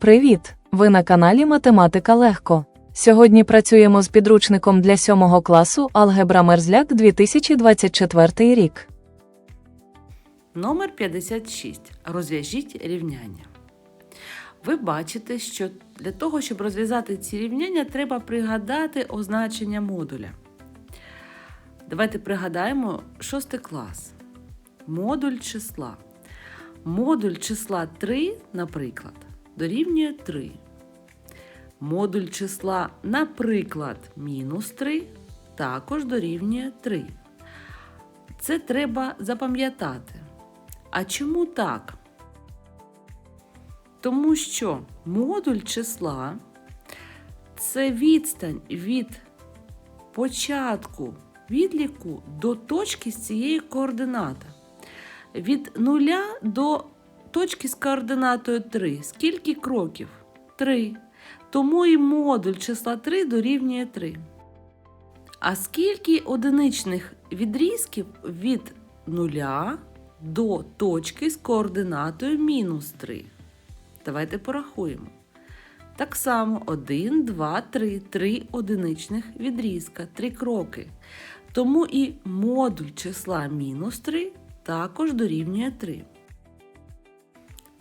Привіт! Ви на каналі Математика Легко. Сьогодні працюємо з підручником для 7 класу Алгебра Мерзляк 2024 рік. Номер 56. Розв'яжіть рівняння. Ви бачите, що для того, щоб розв'язати ці рівняння, треба пригадати означення модуля. Давайте пригадаємо шостий клас. Модуль числа. Модуль числа 3, наприклад, дорівнює 3. Модуль числа, наприклад, мінус 3 також дорівнює 3. Це треба запам'ятати. А чому так? Тому що модуль числа це відстань від початку відліку до точки з цієї координати. Від нуля до точки з координатою 3. Скільки кроків? 3. Тому і модуль числа 3 дорівнює 3. А скільки одиничних відрізків від нуля до точки з координатою мінус 3? Давайте порахуємо. Так само 1, 2, 3, 3 одиничних відрізка, 3 кроки. Тому і модуль числа мінус 3 також дорівнює 3.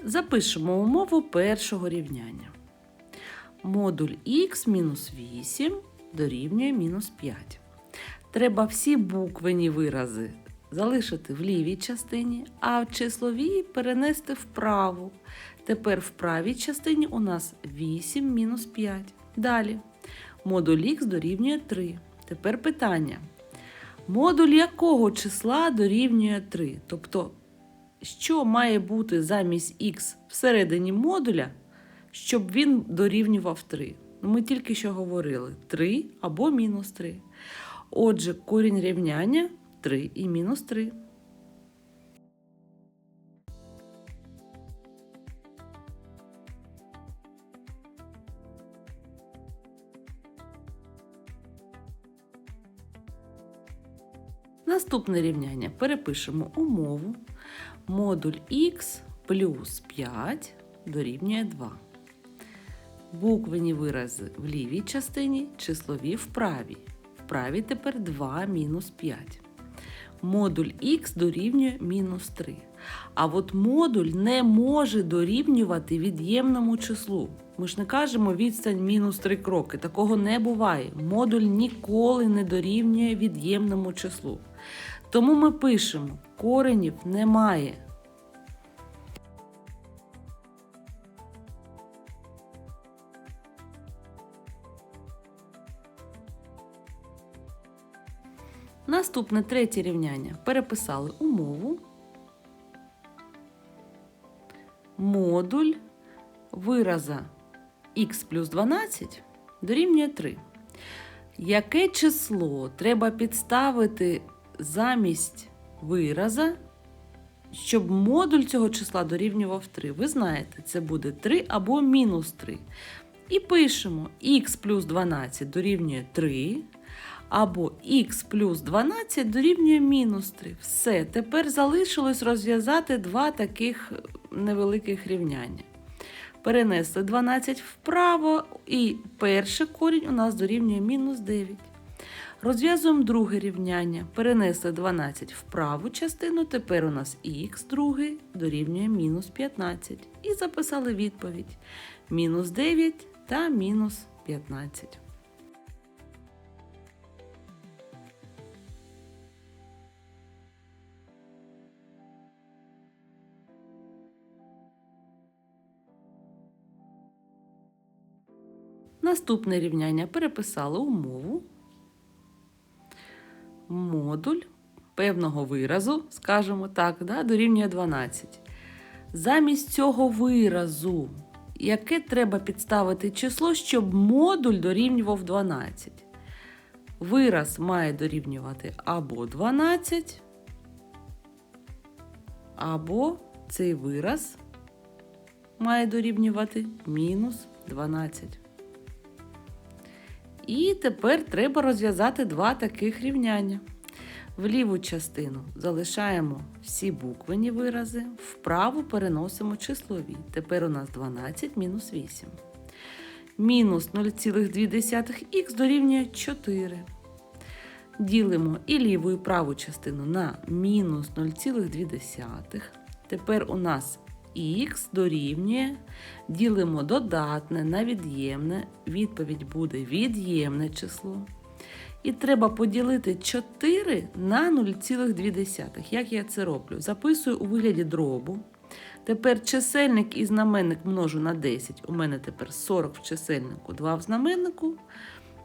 Запишемо умову першого рівняння. Модуль х мінус 8 дорівнює мінус 5. Треба всі буквені вирази залишити в лівій частині, а в числовій перенести вправу. Тепер в правій частині у нас 8 мінус 5. Далі. Модуль х дорівнює 3. Тепер питання. Модуль якого числа дорівнює 3? Тобто, що має бути замість х всередині модуля, щоб він дорівнював 3? Ну, Ми тільки що говорили 3 або мінус 3. Отже, корінь рівняння 3 і мінус 3. Наступне рівняння перепишемо умову. Модуль х плюс 5 дорівнює 2. Буквені вирази в лівій частині, числові в правій. В правій тепер 2 мінус 5. Модуль х дорівнює мінус 3. А от модуль не може дорівнювати від'ємному числу. Ми ж не кажемо відстань мінус 3 кроки. Такого не буває. Модуль ніколи не дорівнює від'ємному числу. Тому ми пишемо: коренів немає. Наступне третє рівняння. Переписали умову. Модуль вираза х плюс 12 дорівнює 3. Яке число треба підставити замість вираза, щоб модуль цього числа дорівнював 3? Ви знаєте, це буде 3 або мінус 3. І пишемо х плюс 12 дорівнює 3. Або х плюс 12 дорівнює мінус 3. Все, тепер залишилось розв'язати два таких невеликих рівняння. Перенесли 12 вправо, і перший корінь у нас дорівнює мінус 9. Розв'язуємо друге рівняння. Перенесли 12 в праву частину, тепер у нас х другий дорівнює мінус 15. І записали відповідь: мінус 9 та мінус 15. Наступне рівняння переписали умову. Модуль певного виразу, скажімо так, да, дорівнює 12. Замість цього виразу, яке треба підставити число, щоб модуль дорівнював 12. Вираз має дорівнювати або 12, або цей вираз має дорівнювати мінус 12. І тепер треба розв'язати два таких рівняння. В ліву частину залишаємо всі буквені вирази, вправу переносимо числові. Тепер у нас 12 мінус 8. Мінус 0,2х дорівнює 4. Ділимо і ліву, і праву частину на мінус 0,2. Тепер у нас х дорівнює, ділимо додатне на від'ємне. Відповідь буде від'ємне число. І треба поділити 4 на 0,2. Як я це роблю? Записую у вигляді дробу. Тепер чисельник і знаменник множу на 10. У мене тепер 40 в чисельнику, 2 в знаменнику.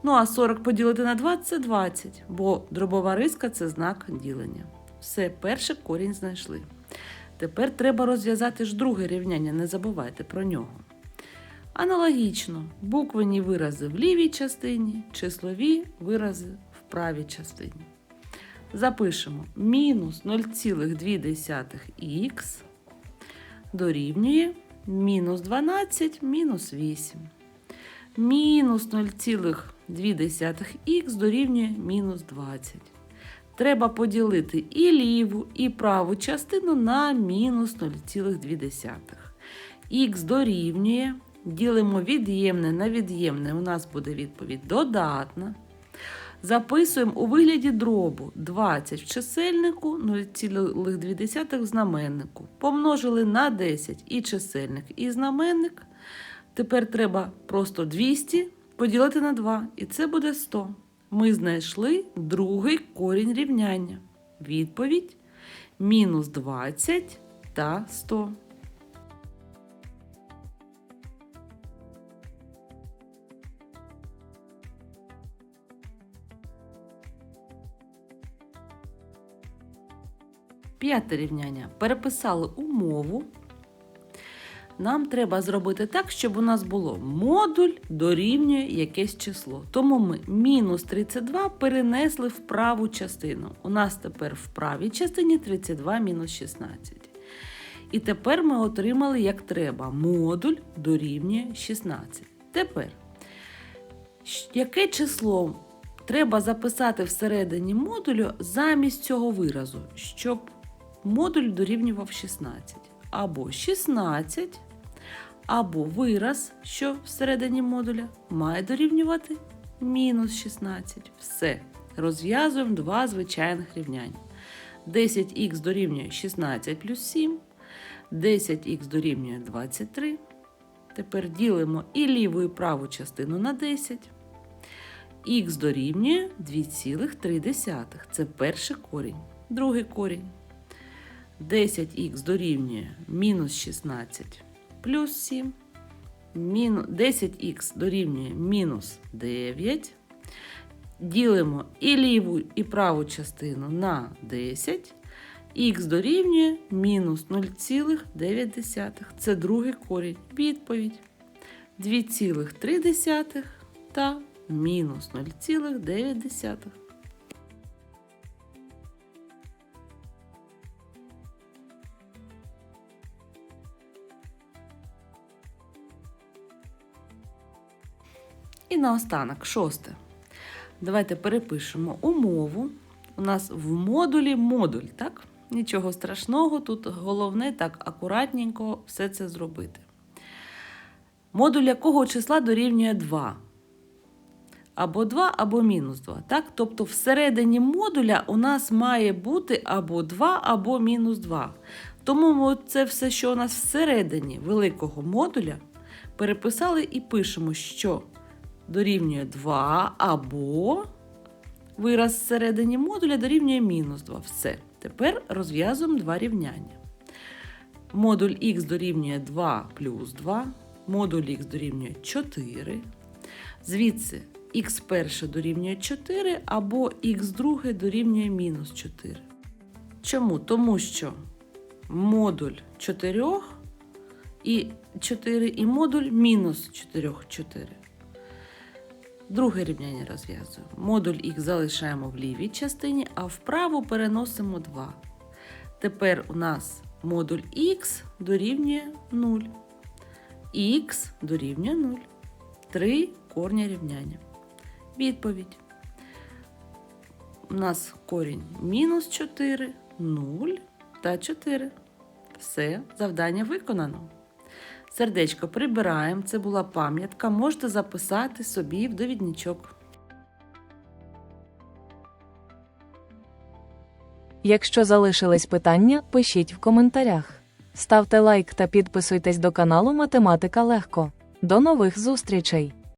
Ну а 40 поділити на 20 це 20, бо дробова риска це знак ділення. Все, перший корінь знайшли. Тепер треба розв'язати ж друге рівняння, не забувайте про нього. Аналогічно, буквені вирази в лівій частині, числові вирази в правій частині. Запишемо мінус 0,2х дорівнює мінус 12 мінус 8. Мінус 0,2х дорівнює мінус 20. Треба поділити і ліву, і праву частину на мінус 0,2. Х дорівнює, ділимо від'ємне на від'ємне, у нас буде відповідь додатна. Записуємо у вигляді дробу 20 в чисельнику, 0,2 в знаменнику. Помножили на 10 і чисельник, і знаменник. Тепер треба просто 200 поділити на 2, і це буде 100. Ми знайшли другий корінь рівняння. Відповідь мінус 20 та 100. П'яте рівняння. Переписали умову. Нам треба зробити так, щоб у нас було модуль дорівнює якесь число. Тому ми мінус 32 перенесли в праву частину. У нас тепер в правій частині 32 мінус 16. І тепер ми отримали як треба. Модуль дорівнює 16. Тепер, яке число треба записати всередині модулю замість цього виразу, щоб модуль дорівнював 16. Або 16, або вираз, що всередині модуля, має дорівнювати мінус 16. Все. Розв'язуємо два звичайних рівняння. 10х дорівнює 16 плюс 7, 10х дорівнює 23. Тепер ділимо і ліву, і праву частину на 10. Х дорівнює 2,3. Це перший корінь. Другий корінь. 10х дорівнює мінус 16 плюс 7. Міну- 10х дорівнює мінус 9. Ділимо і ліву, і праву частину на 10. Х дорівнює мінус 0,9. Це другий корінь. Відповідь. 2,3 та мінус 0,9. І наостанок, шосте. Давайте перепишемо умову. У нас в модулі модуль, так? Нічого страшного, тут головне так акуратненько все це зробити. Модуль якого числа дорівнює 2? Або 2, або мінус 2. Так? Тобто всередині модуля у нас має бути або 2, або мінус 2. Тому ми це все, що у нас всередині великого модуля, переписали і пишемо, що дорівнює 2 або вираз всередині модуля дорівнює мінус 2. Все. Тепер розв'язуємо два рівняння. Модуль х дорівнює 2 плюс 2, модуль х дорівнює 4. Звідси х перше дорівнює 4 або х друге дорівнює мінус 4. Чому? Тому що модуль 4 і 4 і модуль мінус 4 4. Друге рівняння розв'язуємо. Модуль х залишаємо в лівій частині, а вправо переносимо 2. Тепер у нас модуль х дорівнює 0. х дорівнює 0. Три корня рівняння. Відповідь. у нас корінь мінус 4, 0 та 4. Все, завдання виконано. Сердечко прибираємо, це була пам'ятка, можете записати собі в довідничок. Якщо залишились питання, пишіть в коментарях. Ставте лайк та підписуйтесь до каналу Математика Легко. До нових зустрічей!